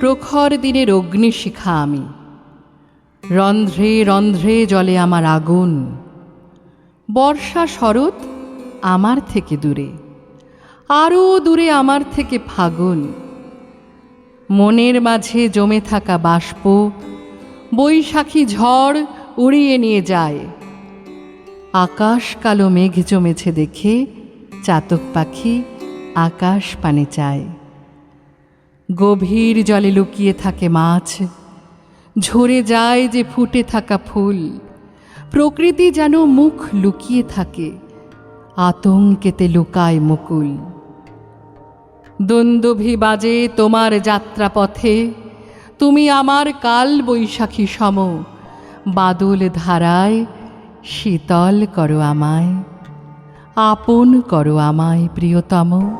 প্রখর দিনের অগ্নিশিখা আমি। রন্ধ্রে রন্ধ্রে জলে আমার আগুন। বর্ষা শরৎ আমার থেকে দূরে। আরও দূরে আমার থেকে ফাগুন। মনের মাঝে জমে থাকা বাষ্প বৈশাখী ঝড় উড়িয়ে নিয়ে যায়। আকাশ কালো মেঘ জমেছে দেখে চাতক পাখি আকাশ পানে চায়। গভীর জলে লুকিয়ে থাকে মাছ। ঝরে যায় যে ফুটে থাকা ফুল। প্রকৃতি যেন মুখ লুকিয়ে থাকে, আতঙ্কেতে লুকায় মুকুল। দ্বন্দ্বভি বাজে তোমার যাত্রাপথে, তুমি আমার কাল বৈশাখী সম। বাদল ধারায়, শীতল করো আমায়, আপন করো আমায় প্রিয়তম।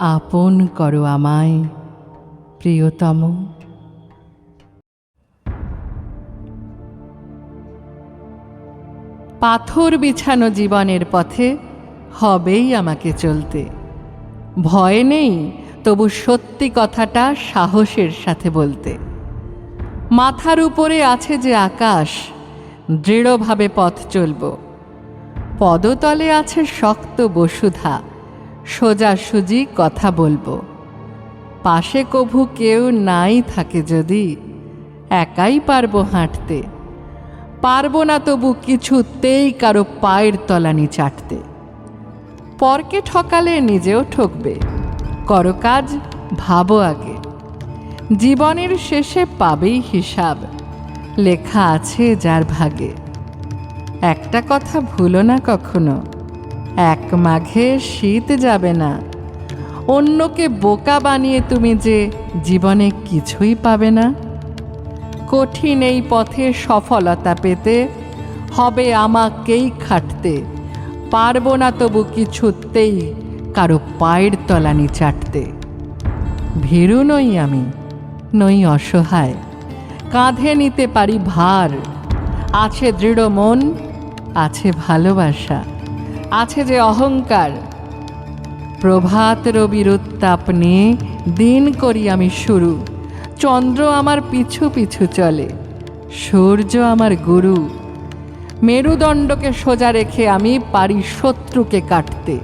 আপন করো আমায়, প্রিয়তম। পাথর বিছানো জীবনের পথে হবেই আমাকে চলতে। ভয় নেই, তবু সত্যি কথাটা সাহসের সাথে বলতে। মাথার উপরে আছে যে আকাশ, দৃঢ়ভাবে পথ চলব। পদতলে আছে শক্ত বসুধা। সোজাসুজি কথা বলব। পাশে কভু কেউ নাই থাকে যদি, একাই পারব হাঁটতে। পারব না তবু কিছুতেই কারও পায়ের তলানি চাটতে। পরকে ঠকালে নিজেও ঠকবে, করো কাজ, ভাবো আগে। জীবনের শেষে পাবেই হিসাব, লেখা আছে যার ভাগে। একটা কথা ভুলো না কখনো। এক মাঘে শীত যাবে না। অন্যকে বোকা বানিয়ে তুমি যে জীবনে কিছুই পাবে না। কঠিন এই পথে সফলতা পেতে হবে আমাকেই খাটতে। পারব না তবু কিছুতেই কারও পায়ের তলানি চাটতে। ভীরু নই আমি, নই অসহায়, কাঁধে নিতে পারি ভার। আছে দৃঢ় মন, আছে ভালোবাসা। আছে যে অহংকার। প্রভাত রবির উত্তাপ নিয়ে দিন করি আমি শুরু। চন্দ্র আমার পিছু পিছু চলে, সূর্য আমার গুরু। মেরুদণ্ডকে সোজা রেখে আমি পারি শত্রুকে কাটতে।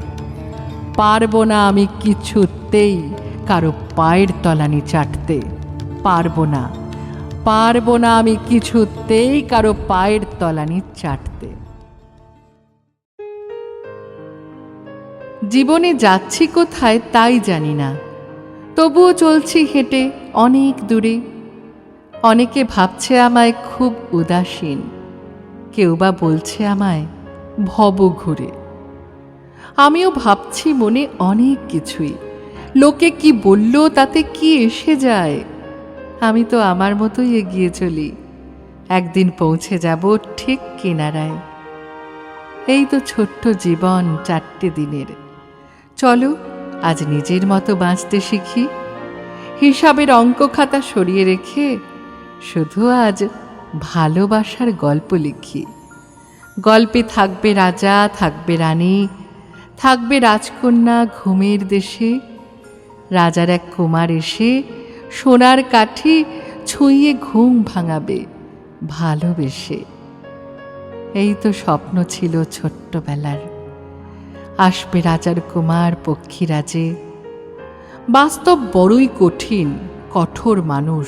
পারব না আমি কিছুতেই কারও পায়ের তলানি চাটতে। পারব না পারব না আমি কিছুতেই কারও পায়ের তলানি চাটতে। জীবনে যাচ্ছি কোথায় তাই জানি না। তবুও চলছি হেঁটে অনেক দূরে। অনেকে ভাবছে আমায় খুব উদাসীন। কেউ বা বলছে আমায় ভব ঘুরে। আমিও ভাবছি মনে অনেক কিছুই। লোকে কি বলল, তাতে কি এসে যায়? আমি তো আমার মতোই এগিয়ে চলি। একদিন পৌঁছে যাব ঠিক কিনারায়। এই তো ছোট্ট জীবন চারটে দিনের। চলো, আজ নিজের মতো বাঁচতে শিখি। হিসাবের অঙ্ক খাতা সরিয়ে রেখে শুধু আজ ভালোবাসার গল্প লিখি। গল্পে থাকবে রাজা, থাকবে রানী, থাকবে রাজকন্যা ঘুমের দেশে। রাজার এক কুমার এসে সোনার কাঠি ছুঁয়ে ঘুম ভাঙাবে ভালোবেসে। এই তো স্বপ্ন ছিল ছোট্টবেলার। আসবে রাজার কুমার পক্ষীরাজে। বাস্তব বড়ই কঠিন, কঠোর মানুষ।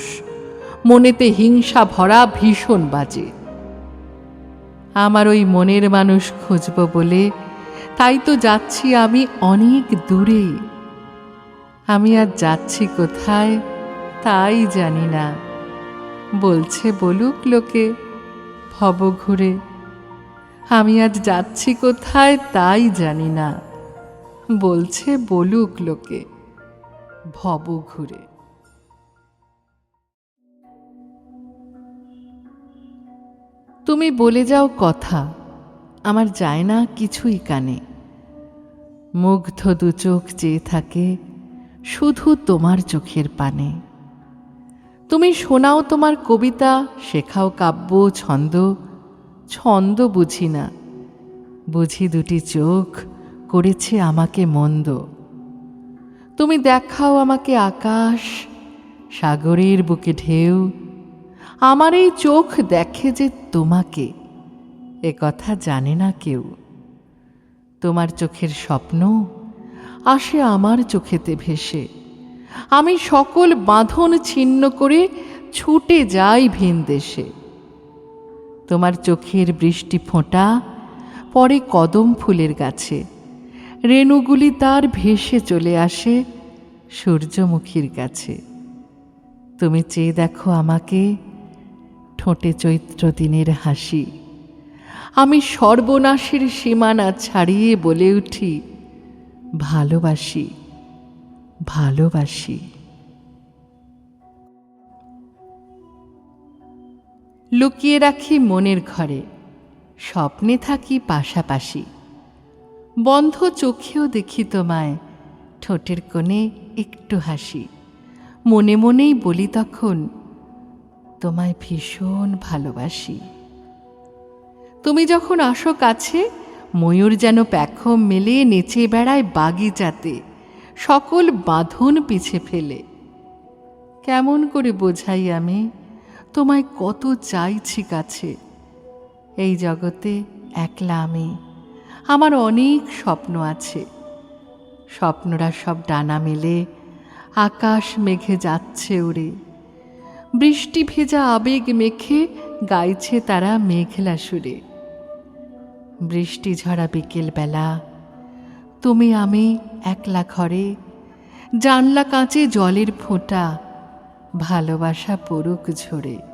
মনেতে হিংসা ভরা ভীষণ বাজে। আমার ওই মনের মানুষ খুঁজব বলে, তাই তো যাচ্ছি আমি অনেক দূরে। আমি আর যাচ্ছি কোথায়, তাই জানি না। বলছে বলুক লোকে, ভব ঘুরে। আমি আজ যাচ্ছি কোথায় তাই জানি না। বলছে বলুক লোকে, ভব ঘুরে। তুমি বলে যাও কথা, আমার যায় না কিছুই কানে। মুগ্ধ দু চোখ চেয়ে থাকে শুধু তোমার চোখের পানে। তুমি শোনাও তোমার কবিতা, শেখাও কাব্য, ছন্দ ছন্দ বুঝি না। বুঝি দুটি চোখ করেছে আমাকে মন্দ। তুমি দেখাও আমাকে আকাশ, সাগরের বুকে ঢেউ। আমার এই চোখ দেখে যে তোমাকে, এ কথা জানে না কেউ। তোমার চোখের স্বপ্ন আসে আমার চোখেতে ভেসে। আমি সকল বাঁধন ছিন্ন করে ছুটে যাই ভিন দেশে। তোমার চোখের বৃষ্টি ফোঁটা, পরে কদম ফুলের গাছে। রেণুগুলি তার ভেসে চলে আসে সূর্যমুখীর কাছে। তুমি চেয়ে দেখো আমাকে ঠোঁটে চৈত্র দিনের হাসি। আমি সর্বনাশের সীমানা ছাড়িয়ে বলে উঠি, ভালোবাসি ভালোবাসি। লুকিয়ে রাখি মনের ঘরে। স্বপ্নে থাকি পাশাপাশি। বন্ধ চোখেও দেখি তোমায়, ঠোঁটের কোণে একটু হাসি। মনে মনেই বলি তখন, তোমায় ভীষণ ভালোবাসি। তুমি যখন আসো কাছে ময়ূর যেন প্যাখম মেলে নেচে বেড়ায় বাগিচাতে, সকল বাঁধন পিছে ফেলে। কেমন করে বোঝাই আমি? তোমায় কত চাইছি কাছে এই জগতে একলা আমি, আমার অনেক স্বপ্ন আছে। স্বপ্নরা সব ডানা মেলে, আকাশ মেঘে যাচ্ছে উড়ে। বৃষ্টি ভেজা আবেগ মেখে গাইছে তারা মেঘলা সুরে। বৃষ্টি ঝরা বিকেলবেলা, তুমি আমি একলা ঘরে। জানলা কাঁচে জলের ফোঁটা, ভালোবাসা পড়ুক ঝরে।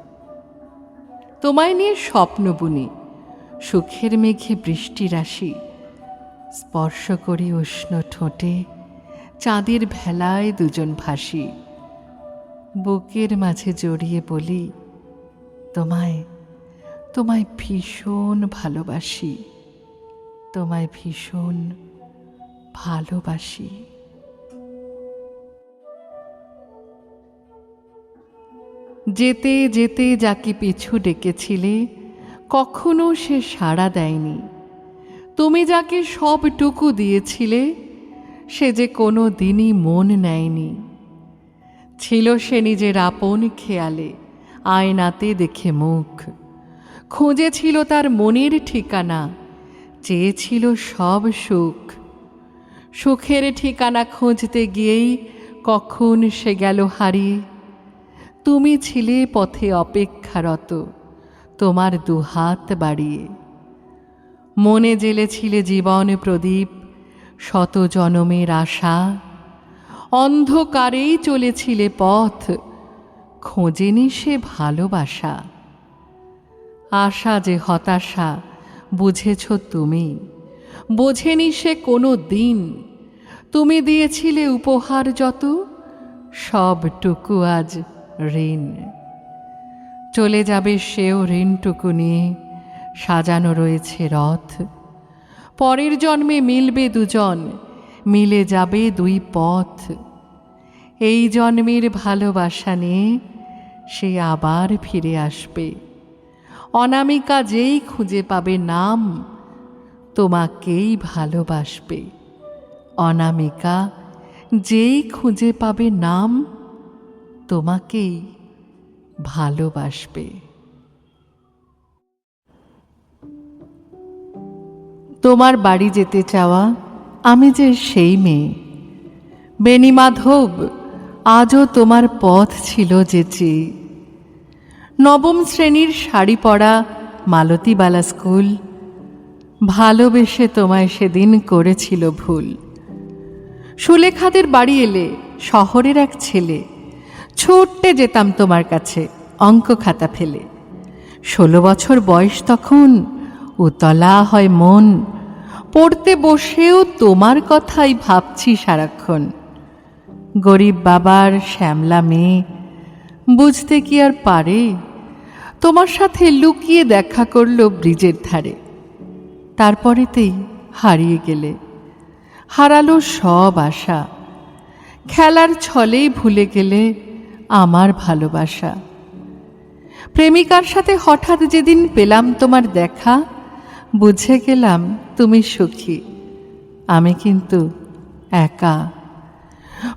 তোমায় নিয়ে স্বপ্ন বুনি। সুখের মেঘে বৃষ্টি রাশি স্পর্শ করি উষ্ণ ঠোঁটে, চাঁদের ভেলায় দুজন ভাসি। বুকের মাঝে জড়িয়ে বলি, তোমায় তোমায় ভীষণ ভালোবাসি। তোমায় ভীষণ ভালোবাসি। যেতে যেতে যাকে পিছু ডেকেছিলে, কখনো সে সাড়া দেয়নি। তুমি যাকে সবটুকু দিয়েছিলে, সে যে কোনো দিনই মন নেয়নি। ছিল সে নিজের আপন খেয়ালে, আয়নাতে দেখে মুখ। খুঁজেছিল তার মনের ঠিকানা, চেয়েছিল সব সুখ। সুখের ঠিকানা খুঁজতে গিয়েই কখন সে গেল হারিয়ে তুমি ছিলে পথে অপেক্ষারত, তোমার দুহাত বাড়িয়ে। মনে জেলেছিলে জীবন প্রদীপ, শত জনমের আশা। অন্ধকারেই চলেছিলে পথ, খোঁজেনি সে ভালোবাসা। আশা যে হতাশা, বুঝেছ তুমি। বোঝেনি সে কোনো দিন। তুমি দিয়েছিলে উপহার যত, সবটুকু আজ ঋণ। চলে যাবে সেও ঋণটুকু নিয়ে, সাজানো রয়েছে রথ। পরের জন্মে মিলবে দুজন, মিলে যাবে দুই পথ। এই জন্মের ভালোবাসা নিয়ে সে আবার ফিরে আসবে। অনামিকা যেই খুঁজে পাবে নাম, তোমাকেই ভালোবাসবে। অনামিকা যেই খুঁজে পাবে নাম তোমাকেই ভালোবাসবে। তোমার বাড়ি যেতে চাওয়া আমি যে সেই মেয়ে। বেণীমাধব আজও তোমার পথ ছিল যে চেয়ে নবম শ্রেণির শাড়ি পরা মালতীবালা স্কুল, ভালোবেসে তোমায় সেদিন করেছিল ভুল। সুলেখাদের বাড়ি এলে শহরের এক ছেলে ছুটতে যেতাম তোমার কাছে, অঙ্ক খাতা ফেলে। ষোলো বছর বয়স তখন, উতলা হয় মন। পড়তে বসেও তোমার কথাই ভাবছি সারাক্ষণ। গরিব বাবার শ্যামলা মেয়ে, বুঝতে কি আর পারে? তোমার সাথে লুকিয়ে দেখা করল ব্রিজের ধারে। তারপরেতেই হারিয়ে গেলে। হারালো সব আশা। খেলার ছলেই ভুলে গেলে আমার ভালোবাসা। প্রেমিকার সাথে হঠাৎ যেদিন পেলাম তোমার দেখা, বুঝে গেলাম তুমি সুখী। আমি কিন্তু একা।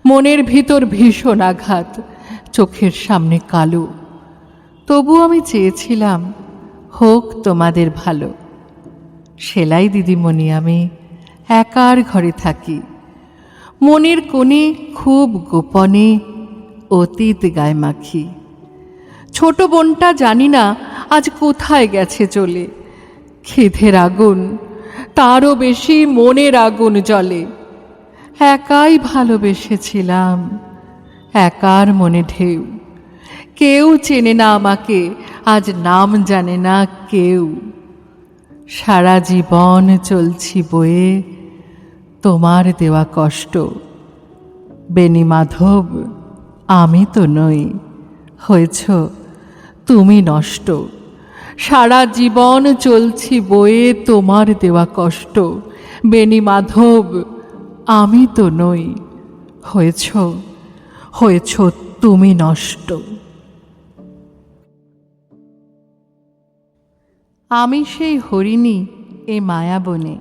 মনের ভিতর ভীষণ আঘাত, চোখের সামনে কালো। তবু আমি চেয়েছিলাম, হোক তোমাদের ভালো। সেলাই দিদিমণি, আমি একার ঘরে থাকি। মনের কোণে, খুব গোপনে অতীত গায়ে মাখি ছোট বোনটা জানি না আজ কোথায় গেছে চলে। খিদের আগুন, তারও বেশি মনের আগুন জ্বলে। একাই ভালোবেসেছিলাম, একার মনে ঢেউ। কেউ চেনে না আমাকে, আজ নাম জানে না কেউ। সারা জীবন চলছি বয়ে, তোমার দেওয়া কষ্ট। বেনি মাধব আমি তো নই। হয়েছ, তুমি নষ্ট। সারা জীবন চলছি বয়ে তোমার দেওয়া কষ্ট। বেনি মাধব, আমি তো নই। হয়েছ হয়েছ, তুমি নষ্ট। আমি সেই হরিণী এ মায়াবনে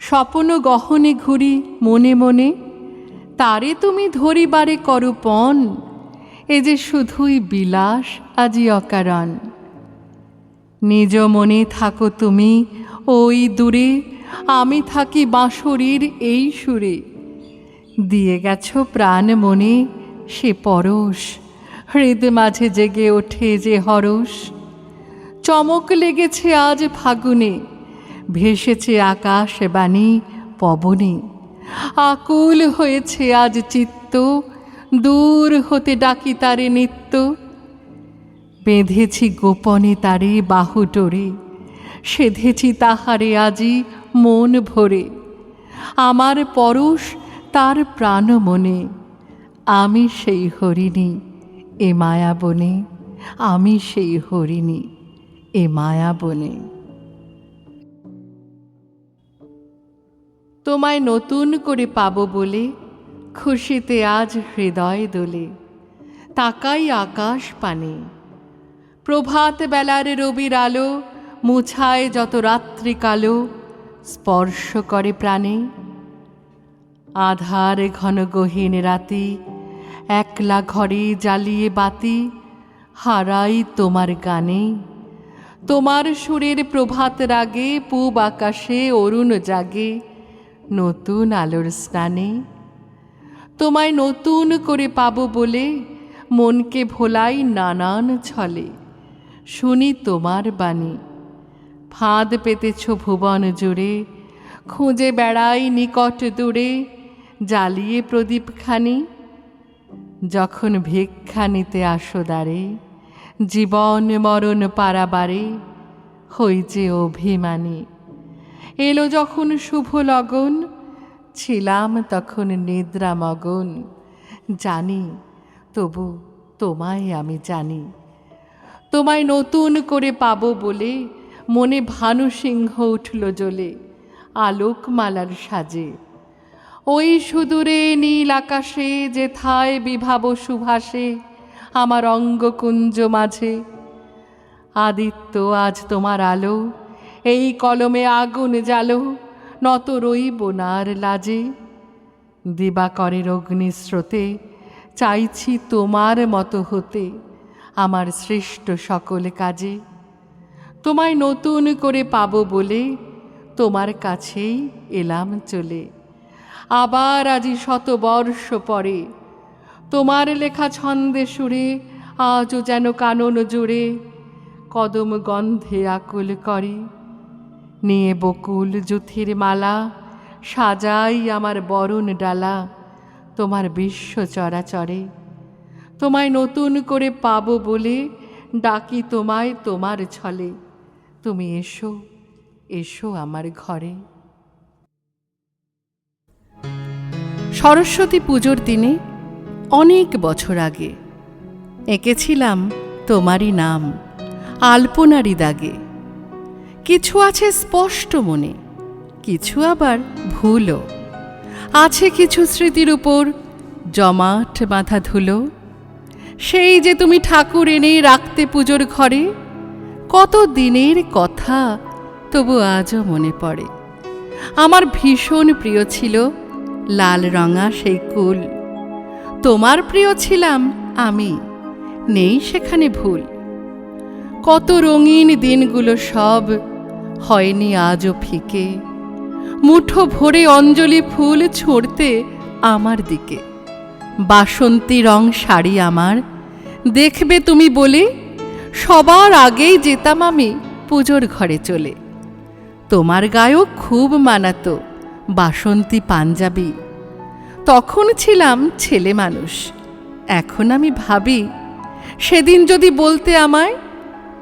স্বপ্ন গহনে ঘুরি মনে মনে তারে তুমি ধরিবারে করো পণ এ যে শুধুই বিলাস, আজি অকারণ। নিজ মনে থাকো তুমি ওই দূরে, আমি থাকি বাঁশরীর এই সুরে। দিয়ে গেছো প্রাণ মনে, সে পরশ, হৃদ মাঝে জেগে ওঠে যে হরস চমক লেগেছে আজ ফাগুনে, ভেসেছে আকাশ বাণী পবনে। আকুল হয়েছে আজ চিত্ত, দূর হতে ডাকি তারে নিত্য। বেঁধেছি গোপনে তারে বাহু ডোরে, সেধেছি তাহারে আজি মন ভরে। আমার পরশ তার প্রাণ মনে, আমি সেই হরিণী এ মায়া বনে, আমি সেই হরিণী এ মায়া তোমায় নতুন করে পাবো বলে খুশিতে আজ হৃদয় দোলে, তাকাই আকাশ পানে। প্রভাত বেলার রবির আলো মুছায় যত রাত্রি কালো, স্পর্শ করে প্রাণে। আধার ঘন গহীন রাতি একলা ঘরে জ্বালিয়ে বাতি, হারাই তোমার গানে। তোমার সুরের প্রভাত রাগে পূব আকাশে অরুণ জাগে নতুন আলোর স্নানে। তোমায় নতুন করে পাবো বলে মনকে ভোলাই নানান ছলে। শুনি তোমার বাণী। ফাঁদ পেতেছ ভুবন জুড়ে, খুঁজে বেড়াই নিকট দূরে, জ্বালিয়ে প্রদীপখানি। যখন ভিক্ষা নিতে আসো দ্বারে, জীবন মরণ পারাবারে হইছে অভিমানী। এলো যখন শুভ লগন, ছিলাম তখন নিদ্রা মগন। জানি, তবু তোমায় আমি জানি। তোমায় নতুন করে পাবো বলে মনে ভানু সিংহ উঠল জ্বলে আলোকমালার সাজে। ওই সুদূরে নীল আকাশে, যেথায় বিভাব সুভাষে, আমার অঙ্গকুঞ্জ মাঝে। আদিত্য, আজ তোমার আলো এই কলমে আগুন জ্বালো, নত রইব নার লাজে। দিবাকরের অগ্নিস্রোতে চাইছি তোমার মতো হতে, আমার সৃষ্ট সকল কাজে। তোমায় নতুন করে পাবো বলে তোমার কাছেই এলাম চলে। আবার আজি শত বর্ষ পরে, তোমার লেখা ছন্দে সুরে, আজও যেন কানন জুড়ে, কদম গন্ধে আকুল করে। নিয়ে বকুল জুথির মালা, সাজাই আমার বরণ ডালা, তোমার বিশ্ব চরাচরে। তোমায় নতুন করে পাবো বলে ডাকি তোমায় তোমার ছলে। তুমি এসো এসো আমার ঘরে। সরস্বতী পুজোর দিনে অনেক বছর আগে এঁকেছিলাম তোমারই নাম আলপনারি দাগে। কিছু আছে স্পষ্ট মনে, কিছু আবার ভুলও। আছে কিছু স্মৃতির উপর জমাট বাঁধা ধুলো। সেই যে তুমি ঠাকুর এনে রাখতে পুজোর ঘরে, কত দিনের কথা তবু আজও মনে পড়ে। আমার ভীষণ প্রিয় ছিল লাল রঙা সেই কুল। তোমার প্রিয় ছিলাম আমি, নেই সেখানে ভুল। কত রঙিন দিনগুলো সব হয়নি আজও ফিকে। মুঠো ভরে অঞ্জলি ফুল ছড়তে আমার দিকে। বাসন্তী রং শাড়ি আমার। দেখবে তুমি বলে, সবার আগেই যেতাম আমি পুজোর ঘরে চলে। তোমার গায়েও খুব মানাতো, বাসন্তী পাঞ্জাবি। তখন ছিলাম ছেলে মানুষ। এখন আমি ভাবি, সেদিন যদি বলতে আমায়,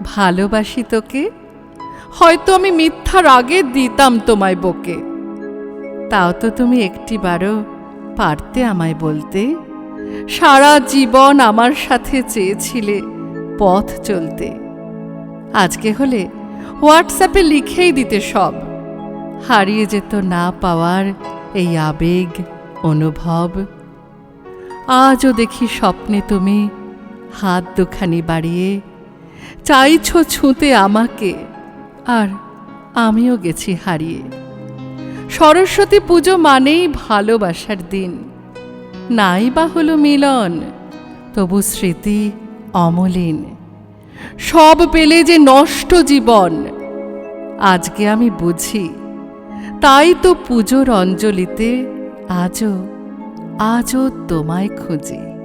ভালোবাসি তোকে। হয়তো আমি মিথ্যার আগে দিতাম তোমায় বকে। তাও তো তুমি একটিবারও পারতে আমায় বলতে। সারা জীবন আমার সাথে চেয়েছিলে পথ চলতে। আজকে হলে হোয়াটসঅ্যাপে লিখেই দিতে সব। হারিয়ে যেত না পাওয়ার এই আবেগ, অনুভব। আজও দেখি স্বপ্নে তুমি হাত দুখানি বাড়িয়ে চাইছ ছুঁতে আমাকে। আর আমিও গেছি হারিয়ে। সরস্বতী পুজো মানেই ভালোবাসার দিন। নাই বা হলো মিলন, তবু স্মৃতি অমলিন। সব পেলে যে নষ্ট জীবন, আজকে আমি বুঝি। তাই তো পুজোর অঞ্জলিতে আজও আজও তোমায় খুঁজি।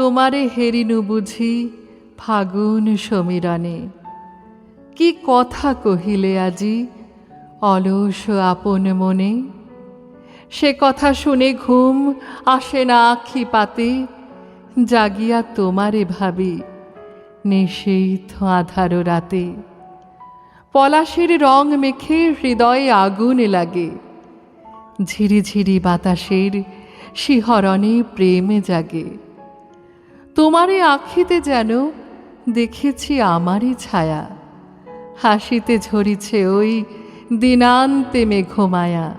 তোমারে হেরিনু বুঝি, ফাগুন সমীরণে। কি কথা কহিলে আজি, অলস আপন মনে? সে কথা শুনে ঘুম আসে না আখি পাতে জাগিয়া তোমারে ভাবি নিষেধ আধার রাতে। পলাশের রং মেখে হৃদয়ে আগুন লাগে। ঝিরিঝিরি বাতাসের শিহরণে প্রেম জাগে। তোমারে আখিতে যেন দেখেছি আমারই ছায়া। হাসিতে ঝরিছে ওই দিনান্তে মেঘমায়া।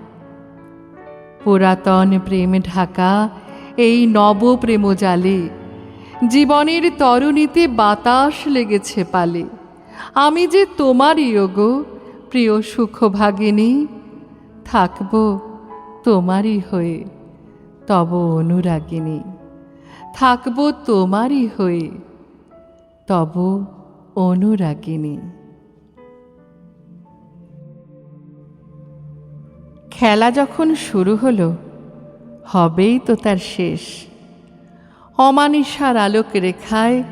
পুরাতন প্রেম ঢাকা এই নব প্রেম জালে। জীবনের তরুণীতে বাতাস লেগেছে পালে। আমি যে তোমারই গো, প্রিয় সুখ ভাগিনী থাকব তোমারই হয়ে তব অনুরাগিনী। থাকব তোমারই হয়ে। তব অনুরাগিনী। খেলা যখন শুরু হলো, হবেই তো তার শেষ। অমানিসার আলোক রেখায়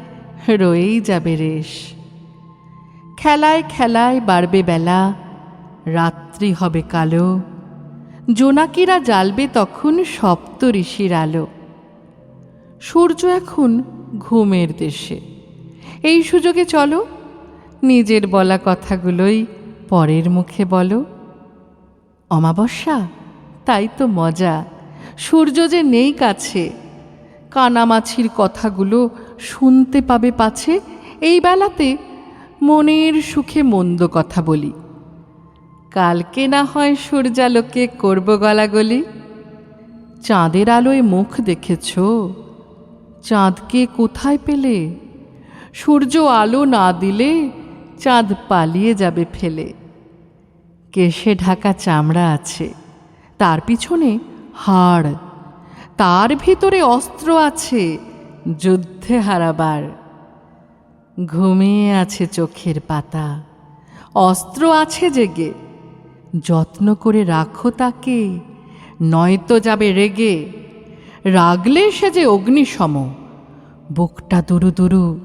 রয়েই যাবে রেশ। খেলায় খেলায় বাড়বে বেলা, রাত্রি হবে কালো। জোনাকিরা জ্বালবে তখন সপ্ত ঋষির আলো। সূর্য এখন ঘুমের দেশে। এই সুযোগে চলো, নিজের বলা কথাগুলোই পরের মুখে বলো। অমাবস্যা? তাই তো মজা। সূর্য যে নেই কাছে, কানামাছির কথাগুলো শুনতে পাবে পাছে, এই বেলাতে মনের সুখে মন্দ কথা বলি। কালকে না হয় সূর্যালোকে করব গলাগলি। চাঁদের আলোয় মুখ দেখেছ? চাঁদকে কোথায় পেলে? সূর্য আলো না দিলে চাঁদ পালিয়ে যাবে ফেলে। কেশে ঢাকা চামড়া আছে? তার পিছনে হাড়। তার ভিতরে অস্ত্র আছে যুদ্ধে হারাবার। ঘুমিয়ে আছে চোখের পাতা। অস্ত্র আছে জেগে। যত্ন করে রাখো তাকে, নয়তো যাবে রেগে। রাগলে সে যে অগ্নিসম বুকটা দুরু দুরু।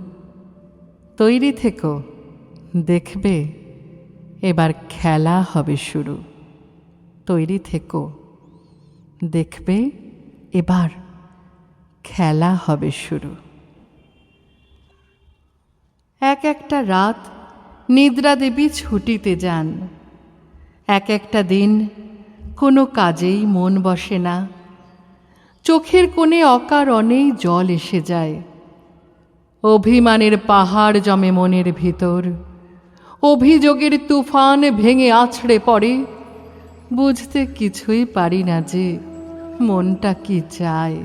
তৈরি থেকো, দেখবে এবার খেলা হবে শুরু। তৈরি থেকো, দেখবে এবার খেলা হবে শুরু। এক একটা রাত নিদ্রা দেবী ছুটিতে যান। এক একটা দিন কোনো কাজেই মন বসে না। চোখের কোণে অকারণেই জল এসে যায়। অভিমানের পাহাড় জমে মনের ভিতর। অভিযোগের তুফান ভেঙে আছড়ে পড়ে। বুঝতে কিছুই পারি না যে মনটা কি চায়।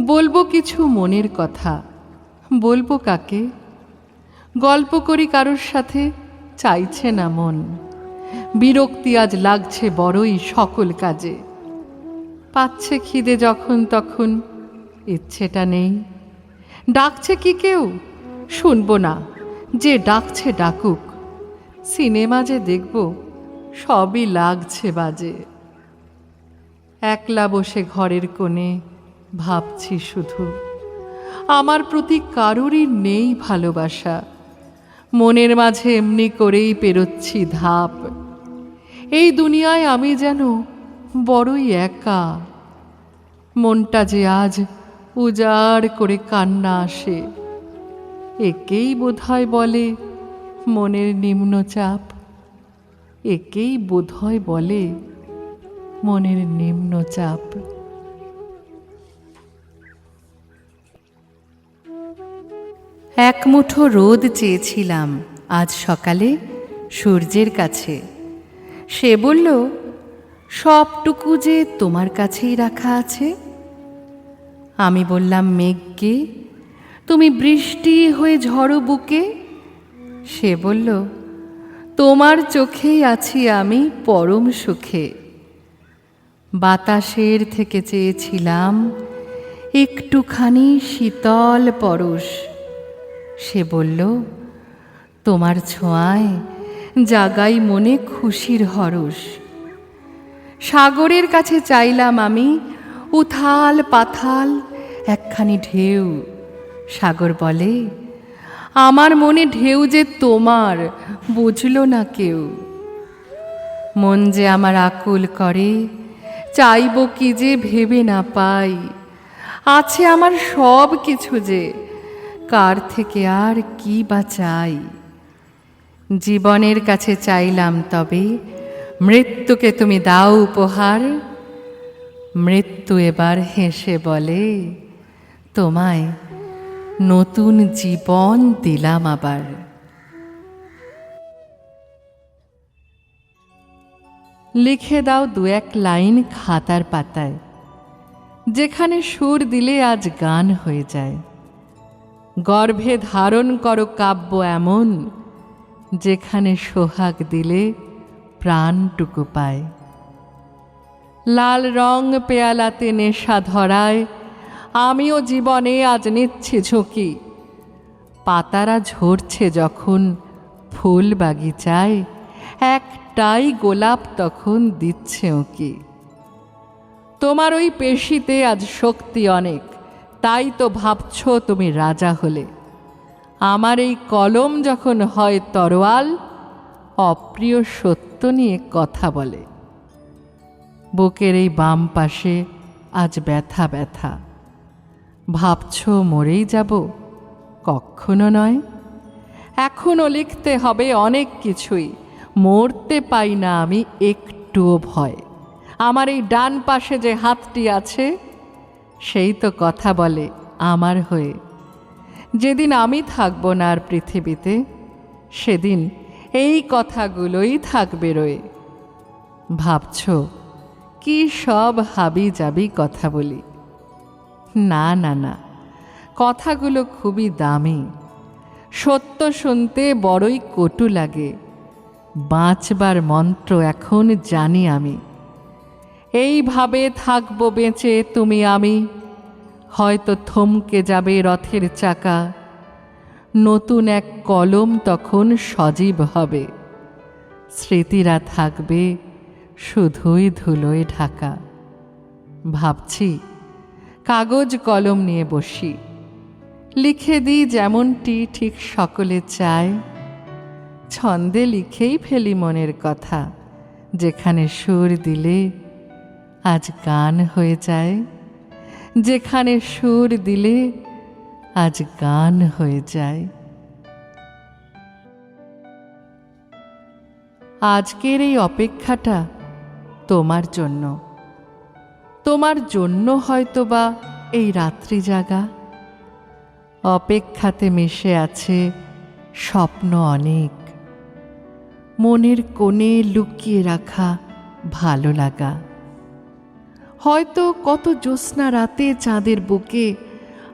বলব কিছু মনের কথা। বলব কাকে? গল্প করি কারোর সাথে, চাইছে না মন। বিরক্তি আজ লাগছে বড়ই সকল কাজে। পাচ্ছে খিদে যখন তখন। ইচ্ছেটা নেই। ডাকছে কি কেউ? শুনব না। যে ডাকছে ডাকুক। সিনেমা যে দেখব, সবই লাগছে বাজে। একলা বসে ঘরের কোণে ভাবছি শুধু। আমার প্রতি কারোরই নেই ভালোবাসা। মনের মাঝে এমনি করেই পেরোচ্ছি ধাপ। এই দুনিয়ায় আমি যেন বড়ই একা। মনটা যে আজ উজাড় করে কান্না আসে, একেই বোধহয় বলে মনের নিম্নচাপ, একেই বোধহয় বলে মনের নিম্নচাপ। এক মুঠো রোদ চেয়েছিলাম আজ সকালে সূর্যের কাছে। সে বলল সবটুকু যে তোমার কাছেই রাখা আছে? আমি বললাম, মেঘকে, তুমি বৃষ্টি হয়ে ঝড়ো বুকে? সে বলল, তোমার চোখেই আছি আমি পরম সুখে। বাতাসের থেকে চেয়েছিলাম, একটুখানি শীতল পরশ। সে বলল, তোমার ছোঁয়ায় জাগাই মনে খুশির হরস সাগরের কাছে চাইলাম আমি, উথাল পাথাল, একখানি ঢেউ। সাগর বলে, আমার মনে ঢেউ যে তোমার, বুঝল না কেউ। মন যে আমার আকুল করে, চাইব কি যে ভেবে না পাই। আছে আমার সব কিছু যে, কার থেকে আর কি বা চাই। জীবনের কাছে চাইলাম তবে মৃত্যুকে তুমি দাও উপহার। মৃত্যু এবার হেসে বলে, তোমায় নতুন জীবন দিলাম আবার। লিখে দাও দু এক লাইন খাতার পাতায়, যেখানে সুর দিলে আজ গান হয়ে যায়। গর্ভে ধারণ করো কাব্য এমন, যেখানে সোহাগ দিলে প্রাণটুকু পায়। লাল রং পেয়ালাতে নেশা ধরায় আমিও জীবনে আজ নিচ্ছি ঝুঁকি। পাতারা ঝরছে যখন ফুল বাগিচায়, একটাই গোলাপ তখন দিচ্ছে ওকি তোমার ওই পেশিতে আজ শক্তি অনেক, তাই তো ভাবছ তুমি রাজা হলে। আমার এই কলম যখন হয় তরোয়াল অপ্রিয় সত্য নিয়ে কথা বলে। বুকের এই বাম পাশে আজ ব্যথা ব্যথা। ভাবছ মরেই যাব? কখনো নয়। এখনও লিখতে হবে অনেক কিছুই। মরতে পাই না আমি একটুও ভয়। আমার এই ডান পাশে যে হাতটি আছে, সেই তো কথা বলে আমার হয়ে। যেদিন আমি থাকব না আর পৃথিবীতে, সেদিন এই কথাগুলোই থাকবে রয়ে। ভাবছ, কি সব হাবি যাবি কথা বলি? না না না, কথাগুলো খুবই দামি। সত্য শুনতে বড়ই কটু লাগে। বাঁচবার মন্ত্র এখন জানি আমি। এইভাবে থাকব বেঁচে তুমি আমি। হয়তো থমকে যাবে রথের চাকা। নতুন এক কলম তখন সজীব হবে। স্মৃতিরা থাকবে শুধুই ধুলোয় ঢাকা। ভাবছি, কাগজ কলম নিয়ে বসি। লিখে দিই যেমনটি ঠিক সকলে চায়। ছন্দে লিখেই ফেলি মনের কথা, যেখানে সুর দিলে আজ গান হয়ে যায়। যেখানে সুর দিলে আজ গান হয়ে যায়। আজকের এই অপেক্ষাটা তোমার জন্য। তোমার জন্য হয়তোবা এই রাত্রি জাগা। অপেক্ষাতে মিশে আছে স্বপ্ন অনেক। মনের কোণে লুকিয়ে রাখা ভালো লাগা। হয়তো কত জ্যোৎস্না রাতে চাঁদের বুকে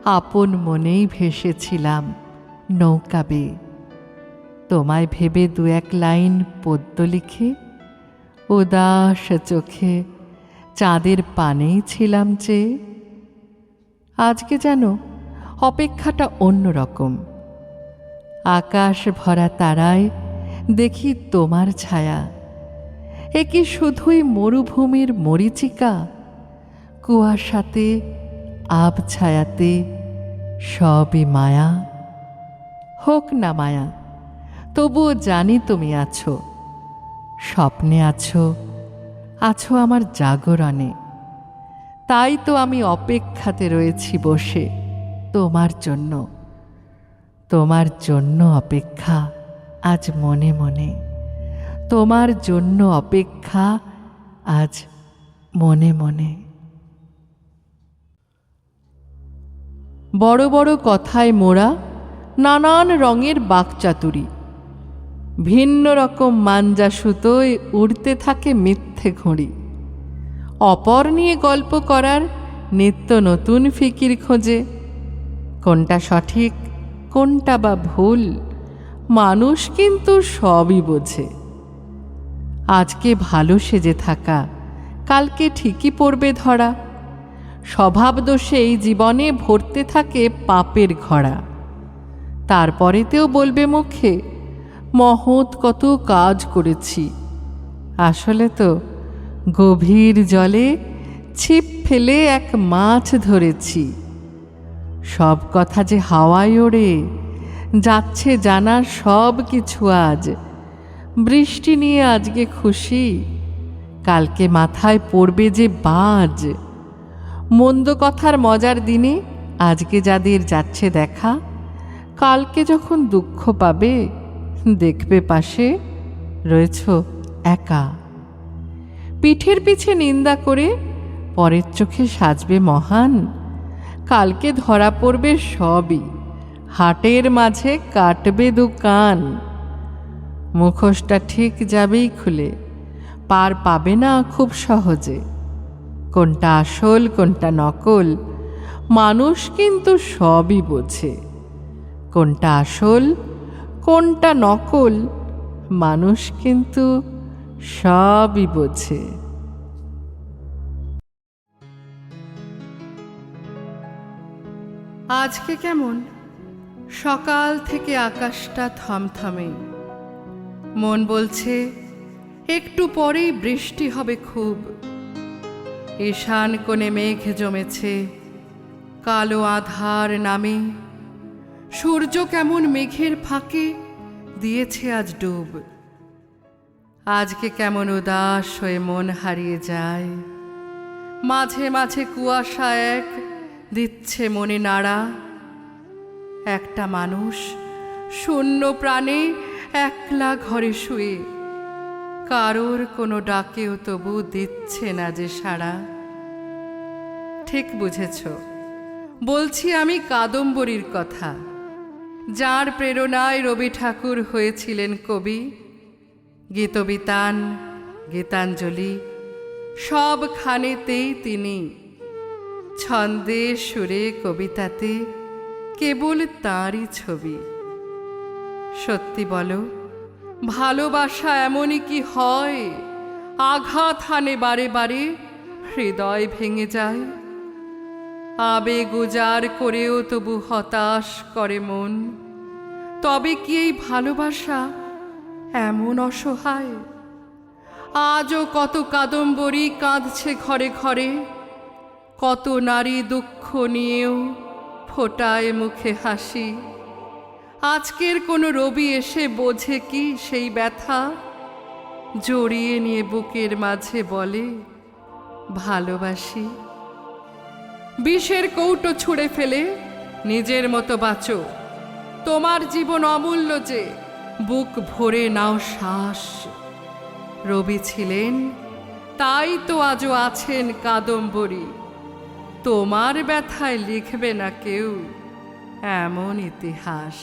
আপন মনেই ভেসেছিলাম নৌকা বেয়ে। তোমায় ভেবে দু এক লাইন পদ্য লিখে, উদাস চোখে চাঁদের পানেই ছিলাম যে, আজকে যেন অপেক্ষাটা অন্যরকম আকাশ ভরা তারায় দেখি তোমার ছায়া, এ কি শুধুই মরুভূমির মরিচিকা? কুয়াশাতে আব ছায়াতে সবই মায়া। হোক না মায়া, তবুও জানি তুমি আছো, স্বপ্নে আছো আছো আমার জাগরণে। তাই তো আমি অপেক্ষাতে রয়েছি বসে তোমার জন্য তোমার জন্য অপেক্ষা আজ মনে মনে, তোমার জন্য অপেক্ষা আজ মনে মনে। বড় বড় কথায় মোড়া নানান রঙের বাকচাতুরি। ভিন্ন রকম মাঞ্জা সুতোয় উড়তে থাকে মিথ্যে ঘড়ি। অপর নিয়ে গল্প করার নিত্য নতুন ফিকির খোঁজে। কোনটা সঠিক, কোনটা বা ভুল, মানুষ কিন্তু সবই বোঝে। আজকে ভালো সেজে থাকা, কালকে ঠিকই পড়বে ধরা। স্বভাব দোষে এই জীবনে ভরতে থাকে পাপের ঘড়া। তারপরেতেও বলবে মুখে, মহৎ কত কাজ করেছি। আসলে তো গভীর জলে ছিপ ফেলে এক মাছ ধরেছি। সব কথা যে হাওয়ায় ওড়ে, যাচ্ছে জানার সব কিছু আজ। বৃষ্টি নিয়ে আজকে খুশি, কালকে মাথায় পড়বে যে বাজ। মন্দ কথার মজার দিনে আজকে যাদের যাচ্ছে দেখা, কালকে যখন দুঃখ পাবে, দেখবে পাশে রয়েছ একা। পিঠের পিছে নিন্দা করে পরের চোখে সাজবে মহান, কালকে ধরা পড়বে সবই, হাটের মাঝে কাটবে দোকান। মুখোশটা ঠিক যাবেই খুলে, পার পাবে না খুব সহজে। কোনটা আসল, কোনটা নকল, মানুষ কিন্তু সবই বোঝে। কোনটা আসল, কোনটা নকল, মানুষ কিন্তু সবই বোঝে। আজকে কেমন? সকাল থেকে আকাশটা থমথমে। মন বলছে, একটু পরেই বৃষ্টি হবে খুব। ঈশান কোণে মেঘ জমেছে, কালো আধার নামে। সূর্য কেমন মেঘের ফাঁকে দিয়েছে আজ ডুব। আজকে কেমন উদাস হয়ে মন হারিয়ে যায়। মাঝে মাঝে কুয়াশা এক দিচ্ছে মনে নাড়া। একটা মানুষ শূন্য প্রাণে একলা ঘরে শুয়ে কারোর কোনো ডাকেও তবু দিচ্ছে না যে সাড়া। ঠিক বুঝেছ। বলছি আমি কাদম্বরীর কথা। যার প্রেরণায় রবি ঠাকুর হয়েছিলেন কবি। গীতবিতান, গীতাঞ্জলি, সবখানেতেই তিনি। ছন্দে, সুরে, কবিতাতে কেবল তাঁরই ছবি। সত্যি বলো ভালোবাসা এমনই কি হয়? আঘাত হানে বারে বারে হৃদয় ভেঙে যায়। আবেগ উজাড় করেও তবু হতাশ করে মন। তবে কি এই ভালোবাসা এমন অসহায়? আজও কত কাদম্বরী কাঁদছে ঘরে ঘরে, কত নারী দুঃখ নিয়েও ফোটায় মুখে হাসি। আজকের কোনো রবি এসে বোঝে কি সেই ব্যথা? জড়িয়ে নিয়ে বুকের মাঝে বলে, ভালোবাসি। বিষের কৌটো ছুঁড়ে ফেলে, নিজের মতো বাঁচো। তোমার জীবন অমূল্য যে, বুক ভরে নাও শ্বাস। রবি ছিলেন, তাই তো আজও আছেন কাদম্বরী। তোমার ব্যথায় লিখবে না কেউ এমন ইতিহাস।